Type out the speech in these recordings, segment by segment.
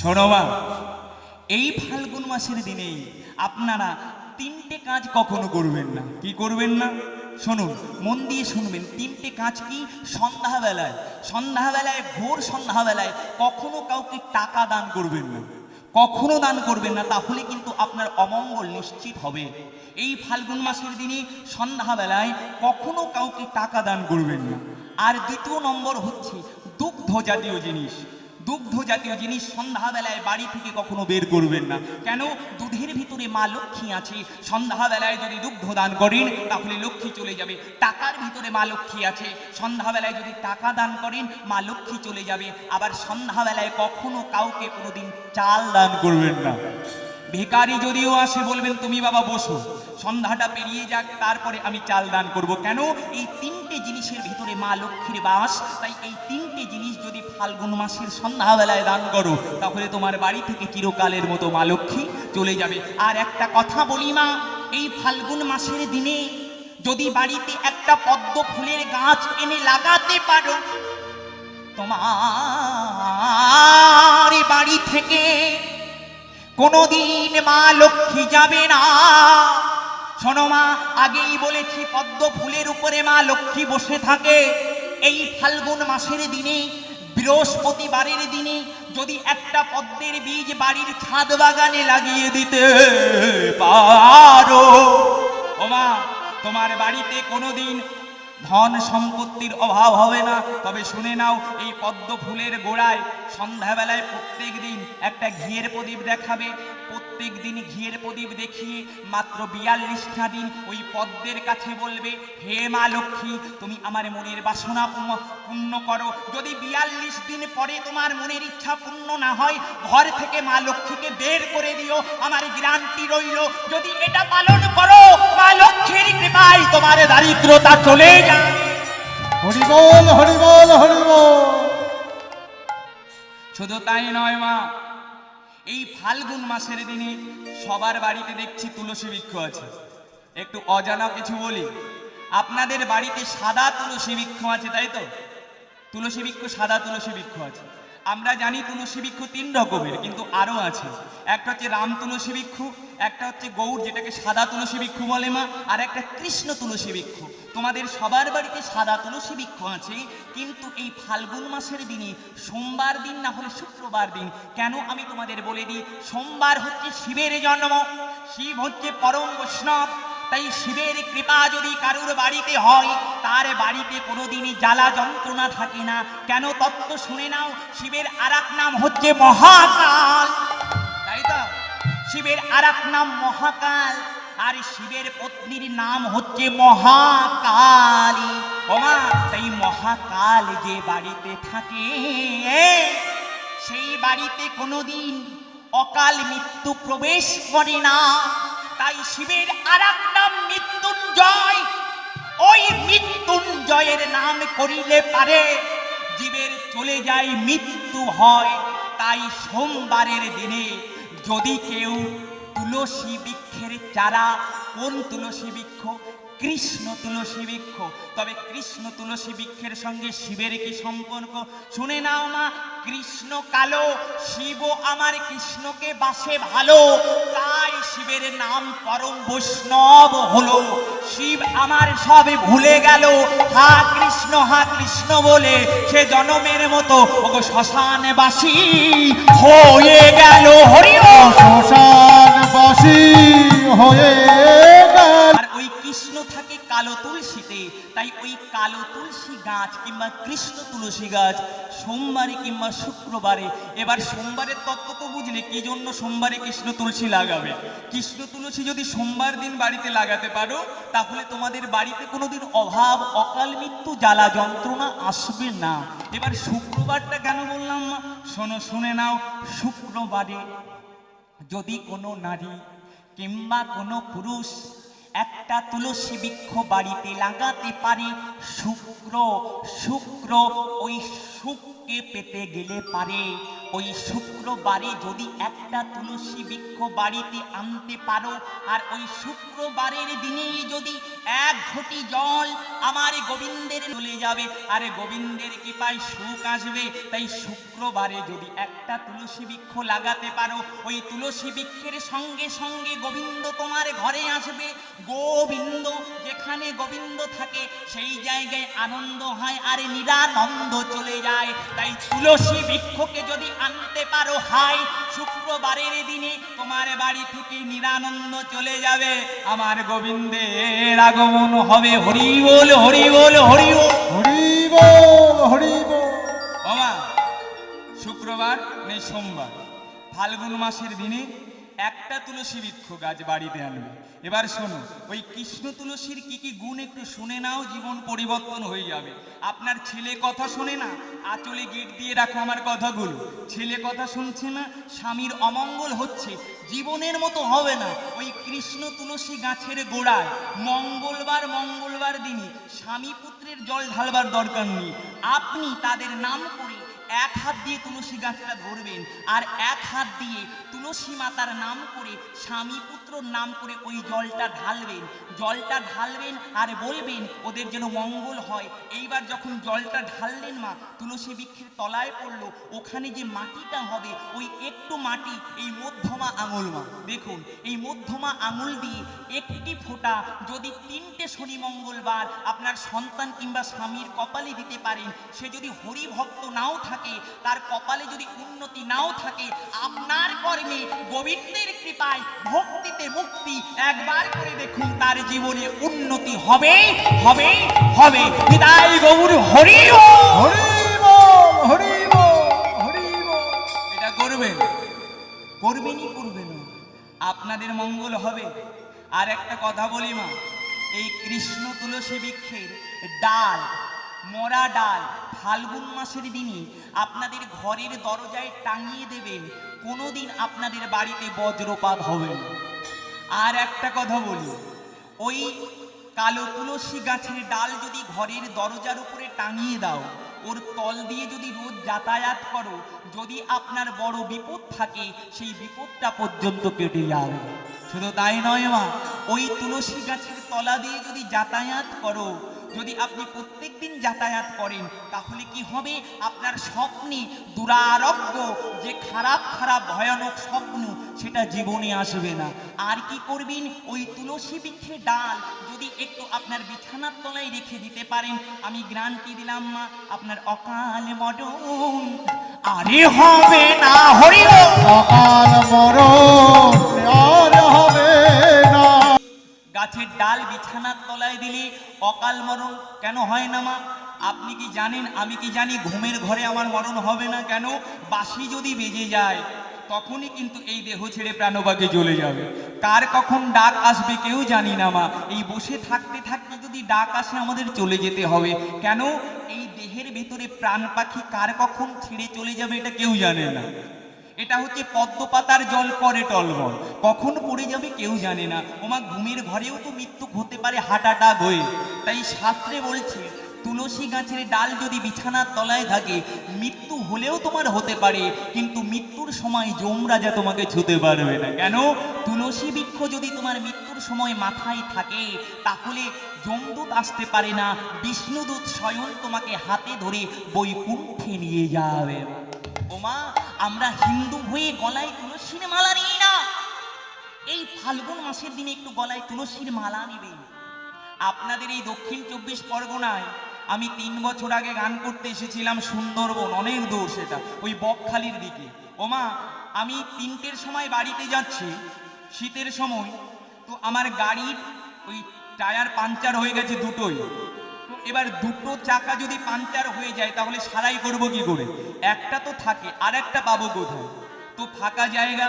শোনো মা এই ফাল্গুন মাসের দিনেই আপনারা তিনটে কাজ কখনো করবেন না। কি করবেন না? শুনুন, মন দিয়ে শুনবেন, তিনটে কাজ কি? সন্ধ্যাবেলায় সন্ধ্যাবেলায়, ভোর সন্ধ্যাবেলায় কখনো কাউকে টাকা দান করবেন না। কখনো দান করবেন না, তাহলে কিন্তু আপনার অমঙ্গল নিশ্চিত হবে। এই ফাল্গুন মাসের দিনে সন্ধ্যাবেলায় কখনো কাউকে টাকা দান করবেন না। আর দ্বিতীয় নম্বর হচ্ছে দুগ্ধ জাতীয় জিনিস। দুগ্ধ জাতীয় জিনিস সন্ধ্যাবেলায় বাড়ি থেকে কখনো বের করবেন না। কেন? দুধের ভিতরে মা লক্ষ্মী আছে। সন্ধ্যাবেলায় যদি দুগ্ধ দান করেন, তাহলে লক্ষ্মী চলে যাবে। টাকার ভিতরে মা লক্ষ্মী আছে। সন্ধ্যাবেলায় যদি টাকা দান করেন, মা লক্ষ্মী চলে যাবে। আবার সন্ধ্যাবেলায় কখনো কাউকে কোনোদিন চাল দান করবেন না। ভিকারি যদিও আসে, বলবেন, তুমি বাবা, বসো। সন্ধ্যাটা পেরিয়ে যাক, তারপরে আমি চাল দান করব। কেন? এই তিনটে জিনিসের ভিতরে মা লক্ষ্মীর বাস। তাই এই তিনটে জিনিস যদি ফাল্গুন মাসের সন্ধ্যাবেলায় দান করো, তাহলে তোমার বাড়ি থেকে চিরকালের মতো মা লক্ষ্মী চলে যাবে। আর একটা কথা বলি মা, এই ফাল্গুন মাসের দিনে যদি বাড়িতে একটা পদ্ম ফুলের গাছ এনে লাগাতে পারো, তোমার বাড়ি থেকে কোনোদিন মা লক্ষ্মী যাবে না। শোনো মা, আগেই বলেছি, পদ্ম ফুলের উপরে মা লক্ষ্মী বসে থাকে। এই ফাল্গুন মাসের দিনে, বৃহস্পতিবারের দিনে যদি একটা পদ্মের বীজ বাড়ির ছাদ বাগানে লাগিয়ে দিতে পারো। ও মা, তোমার বাড়িতে কোনোদিন ধন সম্পত্তির অভাব হবে না। তবে শুনে নাও, এই পদ্ম ফুলের গোড়ায় সন্ধ্যাবেলায় প্রত্যেক দিন একটা ঘিয়ের প্রদীপ দেখাবে। প্রত্যেক দিন ঘিয়ের প্রদীপ দেখিয়ে মাত্র বিয়াল্লিশটা দিন ওই পদ্মের কাছে বলবে, হে মা লক্ষ্মী, তুমি আমার মনের বাসনা পূর্ণ- করো। যদি বিয়াল্লিশ দিন পরে তোমার মনের ইচ্ছা পূর্ণ না হয়, ঘর থেকে মা লক্ষ্মীকে বের করে দিও। আমার গ্রান্তি রইল। যদি এটা পালন করো, মা লক্ষ্মীর কৃপায় তোমার দারিদ্রতা চলে হরিবল হরিবল হরিবল শুধু তাই নয় মা, এই ফাল্গুন মাসের দিনে সবার বাড়িতে দেখছি তুলসী বৃক্ষ আছে। একটু অজানা কিছু বলি, আপনাদের বাড়িতে সাদা তুলসী বৃক্ষ আছে, তাই তো? তুলসী বৃক্ষ, সাদা তুলসী বৃক্ষ আছে। আমরা জানি তুলসী বৃক্ষ তিন রকমের, কিন্তু আরও আছে। একটা হচ্ছে রাম তুলসী বৃক্ষ, একটা হচ্ছে গৌর, যেটাকে সাদা তুলসী বৃক্ষ বলে মা, আর একটা কৃষ্ণ তুলসী বৃক্ষ। তোমাদের সবার বাড়িতে সাদা তুলসী বৃক্ষ আছে, কিন্তু এই ফাল্গুন মাসের দিনে সোমবার দিন না হলে শুক্রবার দিন, কেন আমি তোমাদের বলে দিই? সোমবার হচ্ছে শিবের জন্ম, শিব হচ্ছে পরম বৈষ্ণব। তাই শিবের কৃপা যদি কারুর বাড়িতে হয়, তার বাড়িতে কোনোদিনই জ্বালা যন্ত্রণা থাকে না। কেন তত্ত্ব শুনে নাও, শিবের আর নাম হচ্ছে মহাকাল। তাই তো? শিবের আর নাম মহাকাল, আর শিবের পত্নীর নাম হচ্ছে মহাকালী। ওমা, তাই মহাকাল যে বাড়িতে থাকে, সেই বাড়িতে কোনোদিন অকাল মৃত্যু প্রবেশ করে না। তাই শিবের আর নাম মৃত্যুঞ্জয়। ওই মৃত্যুঞ্জয়ের নাম করিলে পারে, জীবের চলে যায় মৃত্যু হয়। তাই সোমবারের দিনে যদি কেউ তুলসী বৃক্ষের চারা, কোন তুলসী বৃক্ষ? কৃষ্ণ তুলসী বৃক্ষ। তবে কৃষ্ণ তুলসী বৃক্ষের সঙ্গে শিবের কি সম্পর্ক? শুনে নাও মা, কৃষ্ণ কালো, শিব আমার কৃষ্ণকে বাসে ভালো। তাই শিবের নাম পরম বৈষ্ণব হলো। শিব আমার সবে ভুলে গেল। হা কৃষ্ণ হা কৃষ্ণ বলে সে জনমের মতো। ওগো শ্মশানে বাসি হয়ে গেল হরিও শ্মশান বাসী হয়ে গেল। কালো তুলসীতে, তাই ওই কালো তুলসী গাছ কিংবা কৃষ্ণ তুলসী গাছ সোমবারে কিংবা শুক্রবারে, এবার সোমবারের তত্ত্ব তো বুঝলে কি জন্য সোমবারে কৃষ্ণ তুলসী লাগাবে? কৃষ্ণ তুলসী যদি সোমবার দিন বাড়িতে লাগাতে পারো, তাহলে তোমাদের বাড়িতে কোনোদিন অভাব, অকাল মৃত্যু, জ্বালা যন্ত্রণা আসবে না। এবার শুক্রবারটা কেন বললাম না? শোনো, শুনে নাও। শুক্রবারে যদি কোনো নারী কিংবা কোনো পুরুষ একটা তুলসী বৃক্ষ বাড়িতে লাগাতে পারে। শুক্র শুক্র ওই শুককে পেতে গেলে পারে। ওই শুক্রবারে যদি একটা তুলসী বৃক্ষ বাড়িতে আনতে পারো, আর ওই শুক্রবারের দিনে যদি এক ঘটি জল আমার গোবিন্দের চলে যাবে, আরে গোবিন্দের কৃপায় সুখ আসবে। তাই শুক্রবারে যদি একটা তুলসী বৃক্ষ লাগাতে পারো, ওই তুলসী বৃক্ষের সঙ্গে সঙ্গে গোবিন্দ তোমার ঘরে আসবে। গোবিন্দ, যেখানে গোবিন্দ থাকে, সেই জায়গায় আনন্দ হয় আর নিরানন্দ চলে যায়। তাই তুলসী বৃক্ষকে যদি আনতে পারো হাই। শুক্রবারের দিনে তোমার বাড়ি থেকে নিরানন্দ চলে যাবে। আমার গোবিন্দের আগমন হবে। হরি বল হরি বল হরি হরি বল হরি বল। শুক্রবার নেই সোমবার। ফাল্গুন মাসের দিনে একটা তুলসী বৃক্ষ গাছ বাড়িতে আনবে। এবার শোনো, ওই কৃষ্ণ তুলসীর কি কি গুণ একটু শুনে নাও, জীবন পরিবর্তন হয়ে যাবে। আপনার ছেলে কথা শোনে না? আঁচলে গিট দিয়ে রাখো আমার কথাগুলো। ছেলে কথা শুনছে না? স্বামীর অমঙ্গল হচ্ছে। জীবনের মতো হবে না। ওই কৃষ্ণ তুলসী গাছের গোড়ায় মঙ্গলবার মঙ্গলবার দিনই স্বামী পুত্রের জল ঢালবার দরকার নেই। আপনি তাদের নাম করে এক হাত দিয়ে তুলসী গাছটা ধরবেন আর এক হাত দিয়ে তুলসী মাতার নাম করে স্বামী পুত্রর নাম করে ওই জলটা ঢালবেন। জলটা ঢালবেন আর বলবেন, ওদের যেন মঙ্গল হয়। এইবার যখন জলটা ঢাললেন মা, তুলসী বৃক্ষের তলায় পড়ল। ওখানে যে মাটিটা হবে, ওই একটু মাটি, এই মধ্যমা আঙুল মা। দেখুন এই মধ্যমা আঙুল দিয়ে একটি ফোঁটা যদি তিনটে শনি মঙ্গলবার আপনার সন্তান কিংবা স্বামীর কপালে দিতে পারেন সে যদি হরি ভক্ত নাও থাকে তার কপালে যদি উন্নতি নাও থাকে আপনার কর্মে গোবিন্দের কৃপায় ভক্তিতে মুক্তি একবার করে দেখুন তার জীবনে উন্নতি হবে হবে হবে বিদায় গৌর হরি হরি করবেনই করবেন আপনাদের মঙ্গল হবে। আর একটা কথা বলি মা, এই কৃষ্ণ তুলসী বৃক্ষের ডাল, মরা ডাল ফাল্গুন মাসের দিনে আপনাদের ঘরের দরজায় টাঙিয়ে দেবেন, কোনোদিন আপনাদের বাড়িতে বজ্রপাত হবে না। আর একটা কথা বলি, ওই কালো তুলসী গাছের ডাল যদি ঘরের দরজার উপরে টাঙিয়ে দাও ওর তল দিয়ে যদি রোজ যাতায়াত করো, যদি আপনার বড় বিপদ থাকে, সেই বিপদটা পর্যন্ত কেটে যাবে। শুধু তাই নয় মা, ওই তুলসী গাছের তলা দিয়ে যদি যাতায়াত করো যদি আপনি প্রত্যেক দিন যাতায়াত করেন, তাহলে কি হবে? আপনার স্বপ্নে দুরারোগ্য, যে খারাপ খারাপ, ভয়ানক স্বপ্ন, সেটা জীবনে আসবে না। আর কি করবেন? ওই তুলসী বৃক্ষে ডাল যদি একটু আপনার বিছানার তলায় রেখে দিতে পারেন, আমি গ্রান্টি দিলাম মা, আপনার অকাল মরণ। আরে হবে না হরি অকাল মরণ গাছের ডাল বিছানার তলায় দিলে, অকাল মরণ কেন হয় না মা? আপনি কি জানেন? আমি কি জানি ঘুমের ঘরে আমার মরণ হবে না কেন? বাঁশি যদি বেজে যায়, তখনই কিন্তু এই দেহ ছেড়ে প্রাণবাকে চলে যাবে। কার কখন ডাক আসবে কেউ জানি না মা। এই বসে থাকতে থাকতে যদি ডাক আসে আমাদের চলে যেতে হবে। কেন? এই দেহের ভেতরে প্রাণ পাখি কার কখন ছেড়ে চলে যাবে এটা কেউ জানে না। এটা হচ্ছে পদ্ম পাতার জল করে টলবল। কখন পড়ে যাবে কেউ জানে না। ওমা, ঘুমের ঘরেও তো মৃত্যু হতে পারে অ্যাটাক হয়ে। তাই শাস্ত্রে বলছে, তুলসী গাছের ডাল যদি বিছানার তলায় থাকে, মৃত্যু হলেও তোমার হতে পারে, কিন্তু মৃত্যুর সময় যমরাজা তোমাকে ছুতে পারবে না। কেন? তুলসী বৃক্ষ যদি তোমার মৃত্যুর সময় মাথায় থাকে, তাহলে যমদূত আসতে পারে না, বিষ্ণুদূত স্বয়ং তোমাকে হাতে ধরে বৈকুণ্ঠে নিয়ে যাবে। ওমা আমরা হিন্দু হয়ে গলায় তুলসীর মালা নিই না। এই ফাল্গুন মাসের দিনে একটু গলায় তুলসীর মালা নেবেন। আপনাদের এই দক্ষিণ চব্বিশ পরগনায় আমি তিন বছর আগে গান করতে এসেছিলাম সুন্দরবন, অনেক দূর সেটা, ওই বকখালির দিকে। ওমা আমি তিনটের সময় বাড়িতে যাচ্ছি, শীতের সময়, তো আমার গাড়ির ওই টায়ার পাঞ্চার হয়ে গেছে দুটোই। এবার দুটো চাকা যদি পাঞ্চার হয়ে যায়, তাহলে সারাই করব কি করে? একটা তো থাকে আর একটা পাবো কোথায়? তো ফাঁকা জায়গা,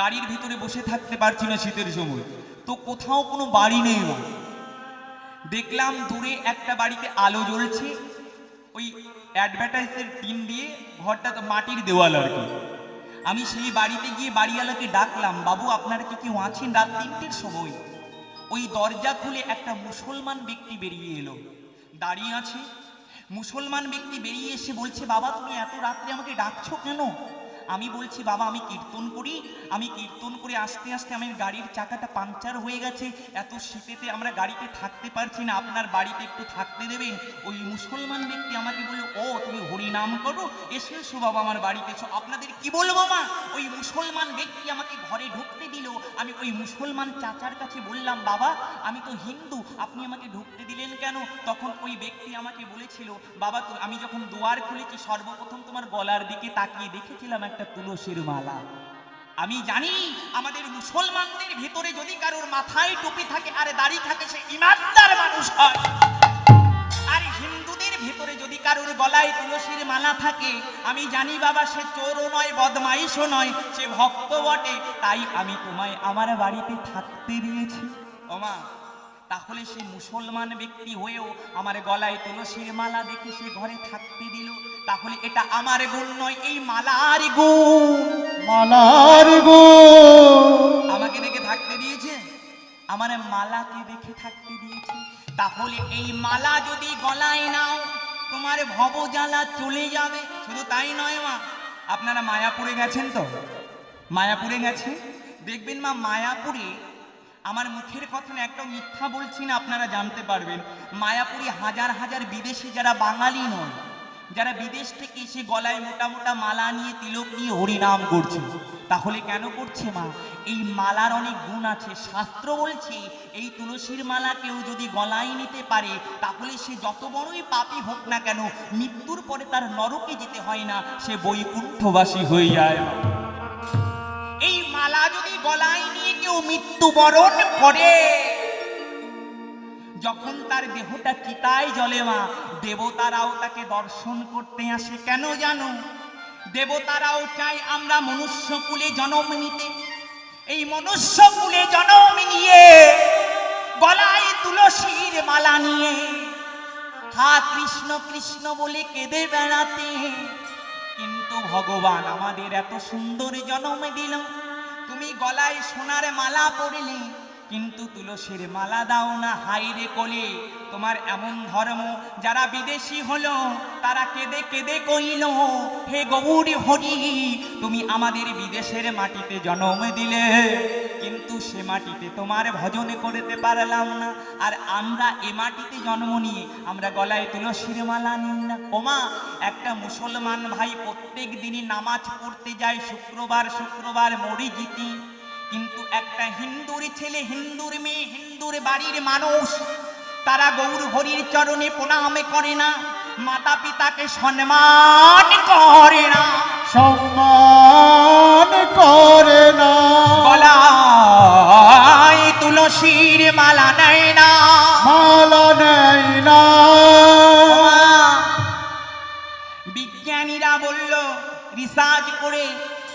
গাড়ির ভিতরে বসে থাকতে পারছি না শীতের সময়। তো কোথাও কোনো বাড়ি নেই মা। দেখলাম দূরে একটা বাড়িতে আলো জ্বলছে, ওই অ্যাডভার্টাইজের টিন দিয়ে ঘরটা তো মাটির দেওয়াল আর কি। আমি সেই বাড়িতে গিয়ে বাড়িওয়ালাকে ডাকলাম, বাবু, আপনারা কি কেউ আছেন রাত তিনটের সময়? ওই দরজা খুলে একটা মুসলমান ব্যক্তি বেরিয়ে এলো। দাঁড়িয়ে আছে। মুসলমান ব্যক্তি বেরিয়ে এসে বলছে, বাবা, তুমি এত রাত্রে আমাকে ডাকছো কেন? আমি বলছি, বাবা, আমি কীর্তন করি, আমি কীর্তন করে আস্তে আস্তে আমার গাড়ির চাকাটা পাংচার হয়ে গেছে। এত শীতেতে আমরা গাড়িতে থাকতে পারছি না। আপনার বাড়িতে একটু থাকতে দেবেন। ওই মুসলমান ব্যক্তি আমাকে বলল, ও, তুমি হরি নাম করো, এসে এসো বাবা আমার বাড়িতে এসো। আপনাদের কি বলব মা? ওই মুসলমান ব্যক্তি আমাকে ঘরে ঢুকতে দিল। আমি ওই মুসলমান চাচার কাছে বললাম, বাবা, আমি তো হিন্দু, আপনি আমাকে ঢুকতে দিলেন কেন? তখন ওই ব্যক্তি আমাকে বলেছিল, বাবা আমি যখন দুয়ার খুলেছি, সর্বপ্রথম তোমার গলার দিকে তাকিয়ে দেখেছিলাম তুলসীর মালা। আমি জানি আমাদের মুসলমানদের ভেতরে যদি কারোর মাথায় টুপি থাকে আর দাড়ি থাকে, সে ইমানদার মানুষ হয়। আর হিন্দুদের ভেতরে যদি কারোর গলায় তুলসীর মালা থাকে, আমি জানি বাবা, সে চোরও নয় বদমাইশও নয়, সে ভক্ত বটে। তাই আমি তোমায় আমার বাড়িতে থাকতে দিয়েছি। ওমা তাহলে সে মুসলমান ব্যক্তি হয়েও আমার গলায় তুলসীর মালা দেখে সে ঘরে থাকতে দিল। তাহলে এটা আমার গুণ নয় এই মালার গুণ মালার গো। আমাকে দেখে থাকতে দিয়েছে? আমার মালাকে দেখে থাকতে দিয়েছে। তাহলে এই মালা যদি গলায় নাও তোমার ভবজ্বালা চলে যাবে। শুধু তাই নয় মা আপনারা মায়াপুরে গেছেন তো? মায়াপুরে গেছে? দেখবেন মা মায়াপুরে আমার মুখের কথা একটা মিথ্যা বলছি না আপনারা জানতে পারবেন। মায়াপুরি হাজার হাজার বিদেশি যারা বাঙালি নয়। যারা বিদেশ থেকে এসে গলায় মোটা মোটা মালা নিয়ে, তিলক নিয়ে হরিনাম করছে, তাহলে কেন করছে মা? এই মালার অনেক গুণ আছে। শাস্ত্র বলছে, এই তুলসীর মালা কেউ যদি গলায় নিতে পারে, তাহলে সে যত বড়ই পাপী হোক না কেন, মৃত্যুর পরে তার নরকে যেতে হয় না, সে বৈকুণ্ঠবাসী হয়ে যায় এই মালা যদি গলায় নিয়ে কেউ মৃত্যুবরণ করে যখন তার দেহটা চিতায় জলে মা, দেবতারাও তাকে দর্শন করতে আসে। কেন জানো? দেবতারাও চায় আমরা মনুষ্য কুলে জন্ম নিতে। এই মনুষ্য কুলে জন্ম নিয়ে, গলায় তুলসীর মালা নিয়ে, হা কৃষ্ণ কৃষ্ণ বলে কেঁদে বেড়াতে। কিন্তু ভগবান আমাদের এত সুন্দর জন্ম দিল। তুমি গলায় সোনার মালা পরলে কিন্তু তুলসীর মালা দাও না হাইরে কোলে। তোমার এমন ধর্ম, যারা বিদেশি হলো, তারা কেঁদে কেঁদে কইল, হে গৌরী হরি, তুমি আমাদের বিদেশের মাটিতে জন্ম দিলে। কিন্তু সে মাটিতে তোমার ভজন করতে পারলাম না। আর আমরা এ মাটিতে জন্ম নিয়ে আমরা গলায় তুলসীর মালা নিই না। ওমা একটা মুসলমান ভাই প্রত্যেক দিনই নামাজ পড়তে যায়, শুক্রবার শুক্রবার মরিজিতি কিন্তু একটা হিন্দুর ছেলে হিন্দুর মেয়ে হিন্দুর বাড়ির মানুষ তারা গৌর হরির চরণে প্রণামে করে না মাতা পিতাকে সম্মান করে না। সম্মান করে না। গলায় তুলসীর মালা নেয় না। মালা নেই না। বিজ্ঞানীরা বলল রিসার্চ করে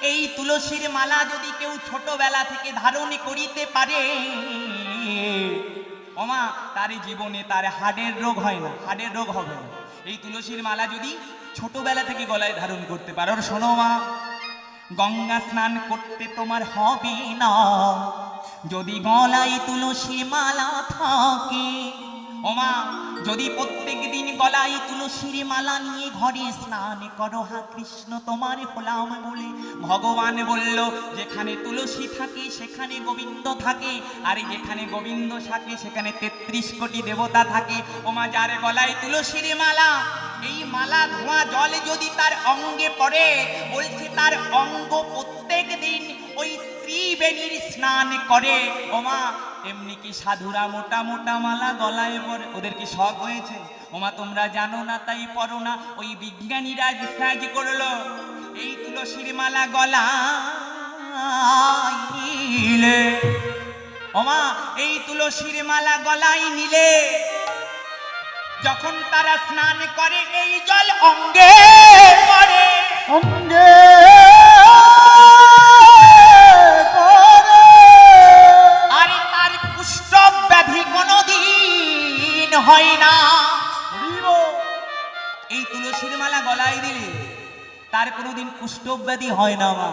এই তুলসীর মালা যদি ছোটবেলা থেকে ধারণ করিতে পারে। ওমা, তার জীবনে তার হাড়ের রোগ হয় না, হাড়ের রোগ হবে না। এই তুলসীর মালা যদি ছোটবেলা থেকে গলায় ধারণ করতে পারো শোনো মা, গঙ্গা স্নান করতে তোমার হবে না। যদি গলায় তুলসী মালা থাকে ওমা যদি প্রত্যেক দিন গলায় তুলসীর মালা নিয়ে ঘরে স্নান করো, হা কৃষ্ণ তোমার হলাম বলে ভগবান বলল, যেখানে তুলসী থাকে, সেখানে গোবিন্দ থাকে, আর যেখানে গোবিন্দ থাকে, সেখানে তেত্রিশ কোটি দেবতা থাকে। ওমা যার গলায় তুলসীর মালা, এই মালা ধোয়া জল যদি তার অঙ্গে পড়ে, বলছে তার অঙ্গ প্রত্যেক দিন ওই ত্রিবেণীর স্নান করে। ওমা, এমনি কি সাধুরা মোটা মোটা মালা গলায় পরে? ওদের কি শখ হয়েছে? ওমা, তোমরা জানো না, তাই পড়ো না। ওই বিজ্ঞানীরা রিসার্চ করল, এই তুলসীর মালা নিলে। ওমা, এই তুলসীর মালা গলায় নিলে, যখন তারা স্নান করে, এই জল অঙ্গে পড়ে। অঙ্গে হয় না। এই তুলসীর মালা গলায় দিলে তার কোনোদিন কুষ্ঠ ব্যাধি হয় না মা।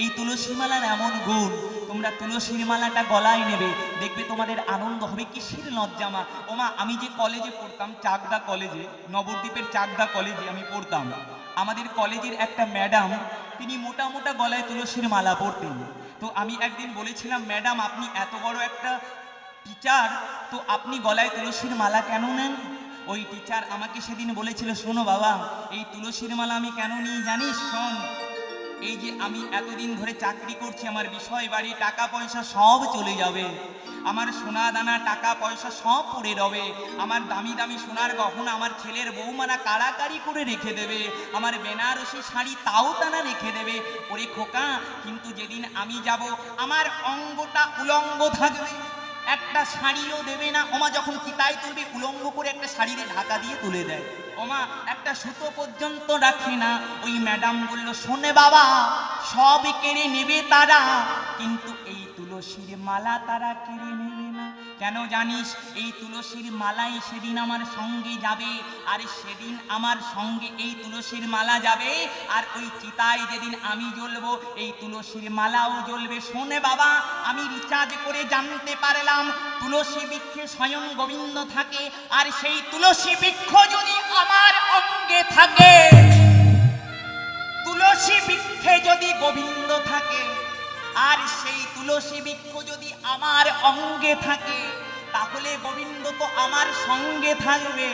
এই তুলসী মালার এমন গুণ, তোমরা তুলসীর মালাটা গলায় নেবে, দেখবে তোমাদের আনন্দ হবে কিসের লজ্জামা ওমা আমি যে কলেজে পড়তাম, চাকদা কলেজে, নবদ্বীপের চাকদা কলেজে আমি পড়তাম। আমাদের কলেজের একটা ম্যাডাম, তিনি মোটা মোটা গলায় তুলসীর মালা পরতেন। তো আমি একদিন বলেছিলাম, ম্যাডাম, আপনি এত বড় একটা টিচার, তো আপনি গলায় তুলসীর মালা কেন নেন? ওই টিচার আমাকে সেদিন বলেছিল, শোনো বাবা, এই তুলসীর মালা আমি কেন নিই জানিস? শোন, এই যে আমি এতদিন ধরে চাকরি করছি, আমার বিষয় বাড়ি, টাকা পয়সা সব চলে যাবে। আমার সোনা দানা, টাকা পয়সা সব পড়ে রবে। আমার দামি দামি সোনার গহনা, আমার ছেলের বৌমারা কাড়াকাড়ি করে রেখে দেবে। আমার বেনারসি শাড়ি তাও তানা রেখে দেবে। ওরে খোকা, কিন্তু যেদিন আমি যাব, আমার অঙ্গটা উলঙ্গ থাকবে। একটা শাড়িও দেবে না। ওমা যখন কিতাই তুলবে, উলঙ্গ করে একটা শাড়িতে ঢাকা দিয়ে তুলে দেয়। ওমা, একটা সুতো পর্যন্ত রাখে না। ওই ম্যাডাম বলল, শোনে বাবা, সব কেড়ে নেবে তারা, কিন্তু এই তুলসীর মালা তারা কেড়ে কেন জানিস, এই তুলসীর মালাই সেদিন আমার সঙ্গে যাবে, আর সেদিন আমার সঙ্গে এই তুলসীর মালা যাবে, আর ওই চিতায় যেদিন আমি জ্বলবো, এই তুলসীর মালাও জ্বলবে। শোনে বাবা, আমি রিচার্জ করে জানতে পারলাম, তুলসী বৃক্ষে স্বয়ং গোবিন্দ থাকে, আর সেই তুলসী বৃক্ষ যদি আমার অঙ্গে থাকে, তুলসী বৃক্ষে যদি গোবিন্দ থাকে আর সেই তুলসী বৃক্ষ যদি আমার অঙ্গে থাকে, তাহলে গোবিন্দ তো আমার সঙ্গে থাকবে।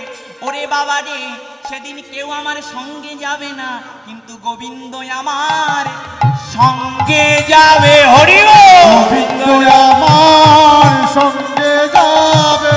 ওরে বাবা রে, সেদিন কেউ আমার সঙ্গে যাবে না, কিন্তু গোবিন্দ আমার সঙ্গে যাবে। হরি গোবিন্দ আমার সঙ্গে যাবে।